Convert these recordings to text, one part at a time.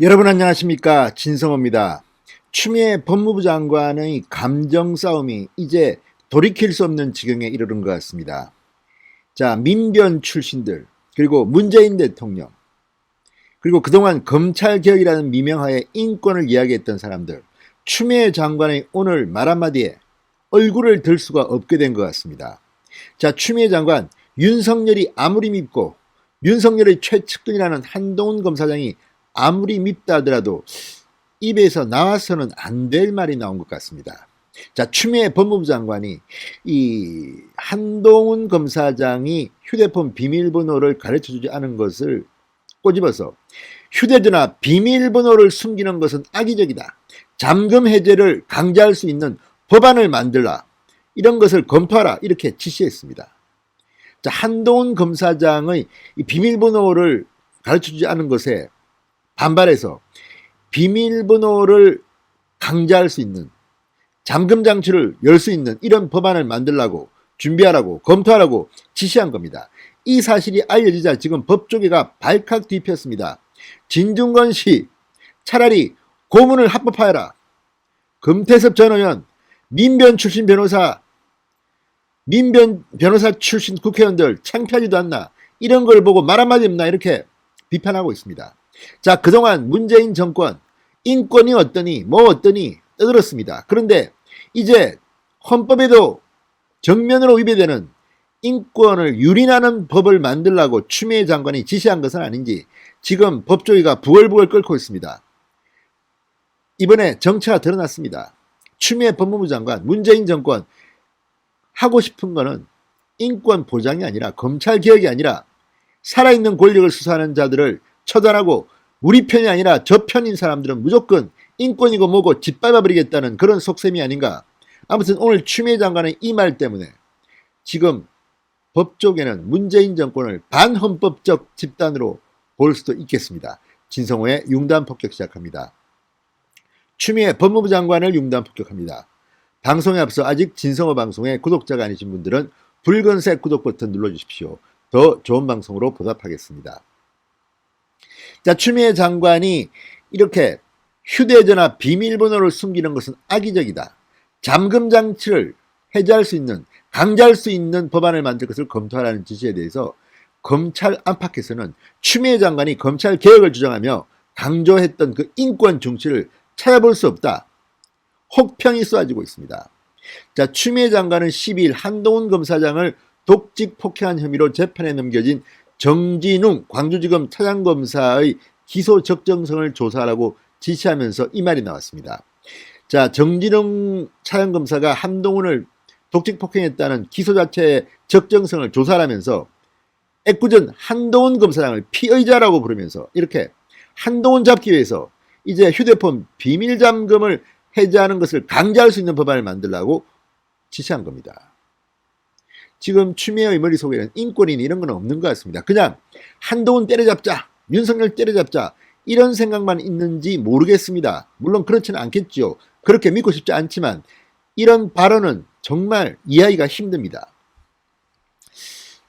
여러분 안녕하십니까 진성호입니다. 추미애 법무부 장관의 감정 싸움이 이제 돌이킬 수 없는 지경에 이르는 것 같습니다. 자 민변 출신들 그리고 문재인 대통령 그리고 그동안 검찰개혁이라는 미명하에 인권을 이야기했던 사람들 추미애 장관의 오늘 말 한마디에 얼굴을 들 수가 없게 된 것 같습니다. 자 추미애 장관 윤석열이 아무리 밉고 윤석열의 최측근이라는 한동훈 검사장이 아무리 밉다 하더라도 입에서 나와서는 안 될 말이 나온 것 같습니다. 자, 추미애 법무부 장관이 이 한동훈 검사장이 휴대폰 비밀번호를 가르쳐 주지 않은 것을 꼬집어서 휴대전화 비밀번호를 숨기는 것은 악의적이다. 잠금 해제를 강제할 수 있는 법안을 만들라. 이런 것을 검토하라. 이렇게 지시했습니다. 자, 한동훈 검사장의 이 비밀번호를 가르쳐 주지 않은 것에 반발해서 비밀번호를 강제할 수 있는 잠금 장치를 열 수 있는 이런 법안을 만들라고 준비하라고 검토하라고 지시한 겁니다. 이 사실이 알려지자 지금 법조계가 발칵 뒤폈습니다. 진중권 씨 차라리 고문을 합법화해라. 금태섭 전 의원 민변 출신 변호사 민변 변호사 출신 국회의원들 창피하지도 않나 이런 걸 보고 말 한마디 없나 이렇게 비판하고 있습니다. 자, 그동안 문재인 정권 인권이 어떠니 뭐 어떠니 떠들었습니다. 그런데 이제 헌법에도 정면으로 위배되는 인권을 유린하는 법을 만들라고 추미애 장관이 지시한 것은 아닌지 지금 법조위가 부글부글 끓고 있습니다. 이번에 정체가 드러났습니다. 추미애 법무부 장관, 문재인 정권 하고 싶은 거는 인권 보장이 아니라 검찰 개혁이 아니라 살아있는 권력을 수사하는 자들을 처단하고 우리 편이 아니라 저 편인 사람들은 무조건 인권이고 뭐고 짓밟아버리겠다는 그런 속셈이 아닌가. 아무튼 오늘 추미애 장관의 이 말 때문에 지금 법조계는 문재인 정권을 반헌법적 집단으로 볼 수도 있겠습니다. 진성호의 융단 폭격 시작합니다. 추미애 법무부 장관을 융단 폭격합니다. 방송에 앞서 아직 진성호 방송의 구독자가 아니신 분들은 붉은색 구독 버튼 눌러주십시오. 더 좋은 방송으로 보답하겠습니다. 자, 추미애 장관이 이렇게 휴대전화 비밀번호를 숨기는 것은 악의적이다. 잠금 장치를 해제할 수 있는, 강제할 수 있는 법안을 만들 것을 검토하라는 지시에 대해서 검찰 안팎에서는 추미애 장관이 검찰 개혁을 주장하며 강조했던 그 인권 중치를 찾아볼 수 없다. 혹평이 쏟아지고 있습니다. 자, 추미애 장관은 12일 한동훈 검사장을 독직 폭행한 혐의로 재판에 넘겨진 정진웅 광주지검 차장검사의 기소 적정성을 조사하라고 지시하면서 이 말이 나왔습니다. 자, 정진웅 차장검사가 한동훈을 독직 폭행했다는 기소 자체의 적정성을 조사하면서 애꿎은 한동훈 검사장을 피의자라고 부르면서 이렇게 한동훈 잡기 위해서 이제 휴대폰 비밀 잠금을 해제하는 것을 강제할 수 있는 법안을 만들라고 지시한 겁니다. 지금 추미애 의 머릿속에는 인권이니 이런 건 없는 것 같습니다. 그냥 한동훈 때려잡자, 윤석열 때려잡자 이런 생각만 있는지 모르겠습니다. 물론 그렇지는 않겠죠. 그렇게 믿고 싶지 않지만 이런 발언은 정말 이해하기가 힘듭니다.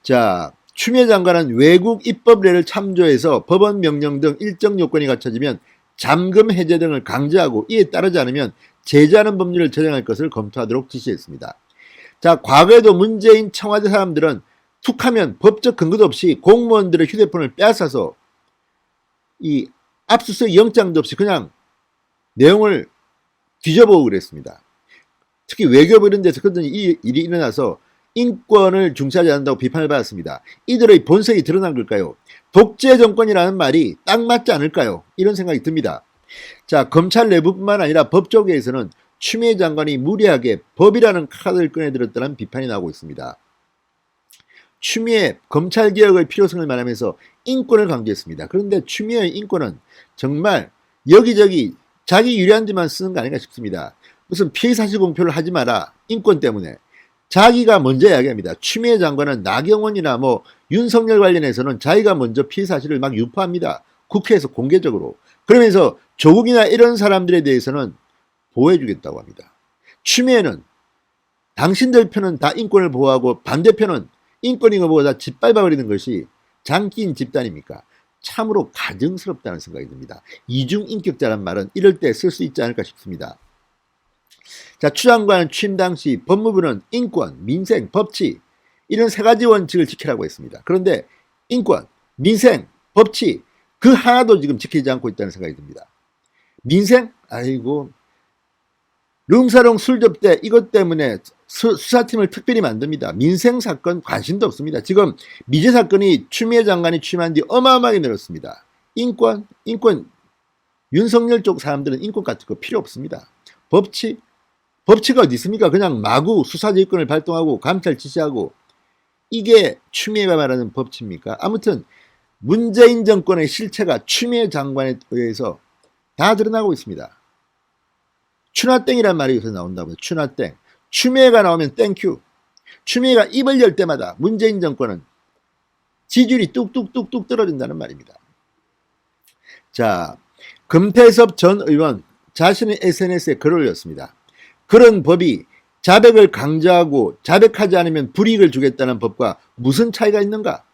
자, 추미애 장관은 외국 입법례를 참조해서 법원 명령 등 일정 요건이 갖춰지면 잠금 해제 등을 강제하고 이에 따르지 않으면 제재하는 법률을 제정할 것을 검토하도록 지시했습니다. 자, 과거에도 문재인 청와대 사람들은 툭하면 법적 근거도 없이 공무원들의 휴대폰을 빼앗아서 이 압수수색 영장도 없이 그냥 내용을 뒤져보고 그랬습니다. 특히 외교부 이런 데서 그런 일이 일어나서 인권을 중시하지 않는다고 비판을 받았습니다. 이들의 본색이 드러난 걸까요? 독재 정권이라는 말이 딱 맞지 않을까요? 이런 생각이 듭니다. 자, 검찰 내부뿐만 아니라 법조계에서는 추미애 장관이 무리하게 법이라는 카드를 꺼내들었다는 비판이 나오고 있습니다. 추미애 검찰 개혁의 필요성을 말하면서 인권을 강조했습니다. 그런데 추미애의 인권은 정말 여기저기 자기 유리한 데만 쓰는 거 아닌가 싶습니다. 무슨 피해 사실 공표를 하지 마라 인권 때문에 자기가 먼저 이야기합니다. 추미애 장관은 나경원이나 뭐 윤석열 관련해서는 자기가 먼저 피해 사실을 막 유포합니다. 국회에서 공개적으로. 그러면서 조국이나 이런 사람들에 대해서는 보호해주겠다고 합니다. 추미애는 당신들 편은 다 인권을 보호하고 반대편은 인권인 거 보고 다 짓밟아버리는 것이 장기인 집단입니까? 참으로 가증스럽다는 생각이 듭니다. 이중인격자란 말은 이럴 때 쓸 수 있지 않을까 싶습니다. 자, 추 장관은 취임 당시 법무부는 인권, 민생, 법치 이런 세 가지 원칙을 지키라고 했습니다. 그런데 인권, 민생, 법치 그 하나도 지금 지키지 않고 있다는 생각이 듭니다. 민생? 아이고 룸사롱 술 접대 이것 때문에 수, 수사팀을 특별히 만듭니다. 민생 사건 관심도 없습니다. 지금 미제 사건이 추미애 장관이 취임한 뒤 어마어마하게 늘었습니다. 인권, 인권 윤석열 쪽 사람들은 인권 같은 거 필요 없습니다. 법치, 법치가 어디 있습니까? 그냥 마구 수사지휘권을 발동하고 감찰 지시하고 이게 추미애가 말하는 법치입니까? 아무튼 문재인 정권의 실체가 추미애 장관에 의해서 다 드러나고 있습니다. 추나땡이란 말이 여기서 나온다고요. 추나땡. 추미애가 나오면 땡큐. 추미애가 입을 열 때마다 문재인 정권은 지지율이 뚝뚝뚝뚝 떨어진다는 말입니다. 자, 금태섭 전 의원 자신의 SNS에 글을 올렸습니다. 그런 법이 자백을 강조하고 자백하지 않으면 불이익을 주겠다는 법과 무슨 차이가 있는가?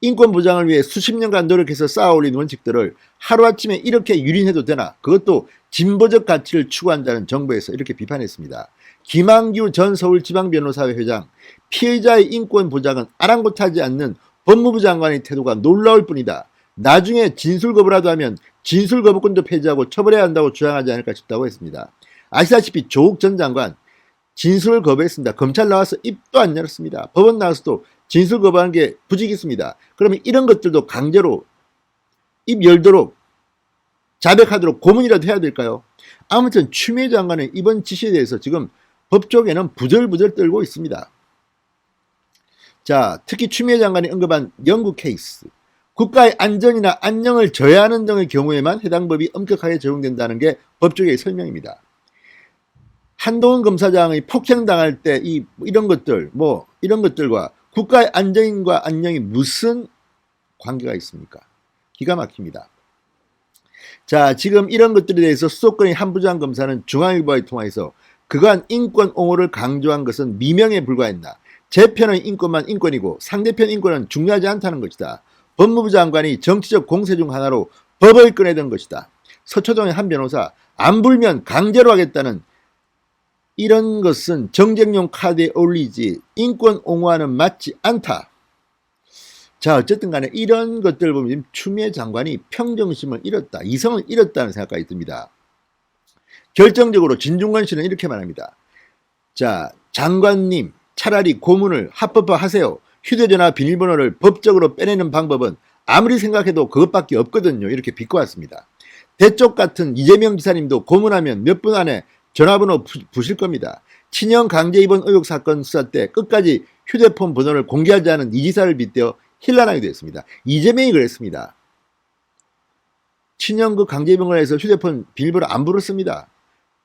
인권 보장을 위해 수십 년간 노력해서 쌓아올린 원칙들을 하루아침에 이렇게 유린해도 되나? 그것도 진보적 가치를 추구한다는 정부에서 이렇게 비판했습니다. 김한규 전 서울지방변호사회 회장, 피해자의 인권 보장은 아랑곳하지 않는 법무부 장관의 태도가 놀라울 뿐이다. 나중에 진술 거부라도 하면 진술 거부권도 폐지하고 처벌해야 한다고 주장하지 않을까 싶다고 했습니다. 아시다시피 조국 전 장관 진술을 거부했습니다. 검찰 나와서 입도 안 열었습니다. 법원 나와서도 진술 거부하는 게 부직있습니다. 그러면 이런 것들도 강제로 입 열도록 자백하도록 고문이라도 해야 될까요? 아무튼 추미애 장관의 이번 지시에 대해서 지금 법조계는 부절부절 떨고 있습니다. 자, 특히 추미애 장관이 언급한 영국 케이스. 국가의 안전이나 안녕을 저해하는 등의 경우에만 해당 법이 엄격하게 적용된다는 게 법조계의 설명입니다. 한동훈 검사장의 폭행당할 때 이 이런 것들 뭐 이런 것들과 국가의 안전과 안녕이 무슨 관계가 있습니까? 기가 막힙니다. 자, 지금 이런 것들에 대해서 수도권의 한부장 검사는 중앙일보와의 통화에서 그간 인권 옹호를 강조한 것은 미명에 불과했나. 제 편의 인권만 인권이고 상대편 인권은 중요하지 않다는 것이다. 법무부 장관이 정치적 공세 중 하나로 법을 꺼내던 것이다. 서초동의 한 변호사 안 불면 강제로 하겠다는 이런 것은 정쟁용 카드에 어울리지 인권 옹호와는 맞지 않다. 자 어쨌든 간에 이런 것들 보면 지금 추미애 장관이 평정심을 잃었다. 이성을 잃었다는 생각까지 듭니다. 결정적으로 진중권 씨는 이렇게 말합니다. 자 장관님 차라리 고문을 합법화하세요. 휴대전화 비밀번호를 법적으로 빼내는 방법은 아무리 생각해도 그것밖에 없거든요. 이렇게 비꼬았습니다. 대쪽 같은 이재명 지사님도 고문하면 몇 분 안에 전화번호 부, 부실 겁니다. 친형 강제 입원 의혹 사건 수사 때 끝까지 휴대폰 번호를 공개하지 않은 이 지사를 빗대어 힐난하게 됐습니다. 이재명이 그랬습니다. 친형 그 강제 입원을 해서 휴대폰 비밀번호 안 불었습니다.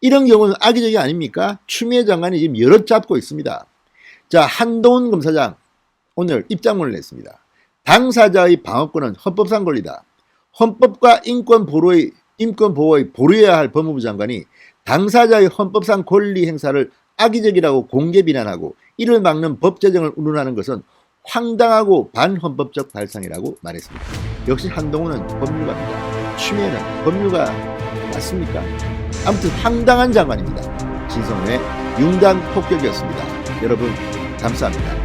이런 경우는 악의적이 아닙니까? 추미애 장관이 지금 여럿 잡고 있습니다. 자, 한동훈 검사장 오늘 입장문을 냈습니다. 당사자의 방어권은 헌법상 권리다. 헌법과 인권 보호의 인권 보호의 보류해야 할 법무부 장관이 당사자의 헌법상 권리 행사를 악의적이라고 공개 비난하고 이를 막는 법 제정을 운운하는 것은 황당하고 반헌법적 발상이라고 말했습니다. 역시 한동훈은 법률가입니다. 추미애는 법률가 맞습니까? 아무튼 황당한 장관입니다. 진성의 융단 폭격이었습니다. 여러분 감사합니다.